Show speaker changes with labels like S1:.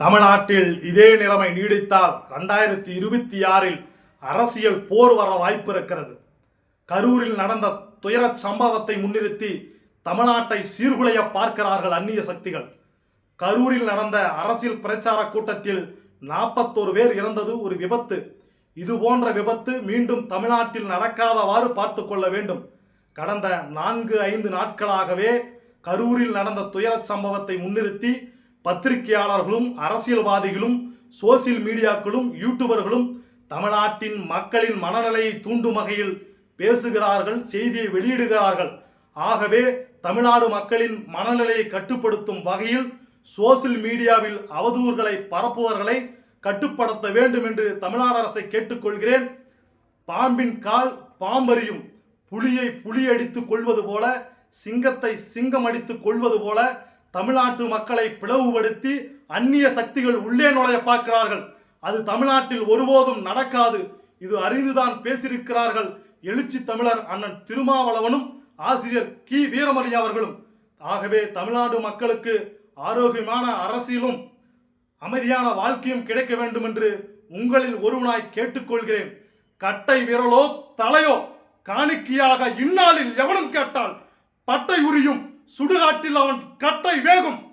S1: தமிழ்நாட்டில் இதே நிலைமை நீடித்தால் ரெண்டாயிரத்தி இருபத்தி ஆறில் அரசியல் போர் வர வாய்ப்பு இருக்கிறது கரூரில் நடந்த துயரச் சம்பவத்தை முன்னிறுத்தி தமிழ்நாட்டை சீர்குலைய பார்க்கிறார்கள் அந்நிய சக்திகள். கரூரில் நடந்த அரசியல் பிரச்சார கூட்டத்தில் நாற்பத்தோரு பேர் இறந்தது ஒரு விபத்து. இது போன்ற விபத்து மீண்டும் தமிழ்நாட்டில் நடக்காதவாறு பார்த்து கொள்ள வேண்டும். கடந்த நான்கு ஐந்து நாட்களாகவே கரூரில் நடந்த துயரச் சம்பவத்தை முன்னிறுத்தி பத்திரிகையாளர்களும் அரசியல்வாதிகளும் சோசியல் மீடியாக்களும் யூடியூபர்களும் தமிழ்நாட்டின் மக்களின் மனநிலையை தூண்டும் வகையில் பேசுகிறார்கள் செய்தியை வெளியிடுகிறார்கள். ஆகவே தமிழ்நாடு மக்களின் மனநிலையை கட்டுப்படுத்தும் வகையில் சோசியல் மீடியாவில் அவதூறுகளை பரப்புவர்களை கட்டுப்படுத்த வேண்டும் என்று தமிழ்நாடு அரசை கேட்டுக்கொள்கிறேன். பாம்பின் கால் பாம்பறியும் புலியை புலி அடித்து கொள்வது போல சிங்கத்தை சிங்கம் அடித்து கொள்வது போல தமிழ்நாட்டு மக்களை பிளவுபடுத்தி அந்நிய சக்திகள் உள்ளே நுழைய பார்க்கிறார்கள். அது தமிழ்நாட்டில் ஒருபோதும் நடக்காது. இது அறிந்துதான் பேசியிருக்கிறார்கள் எழுச்சி தமிழர் அண்ணன் திருமாவளவனும் ஆசிரியர் கி. வீரமணி அவர்களும். ஆகவே தமிழ்நாடு மக்களுக்கு ஆரோக்கியமான அரசியலும் அமைதியான வாழ்க்கையும் கிடைக்க வேண்டும் என்று உங்களில் ஒருவனாய் கேட்டுக்கொள்கிறேன். கட்டை விரலோ தலையோ காணிக்கையாக இந்நாளில் எவனும் கேட்டால் பட்டை உரியும். சுடுகாட்டில் அவன் கட்டை வேகும்.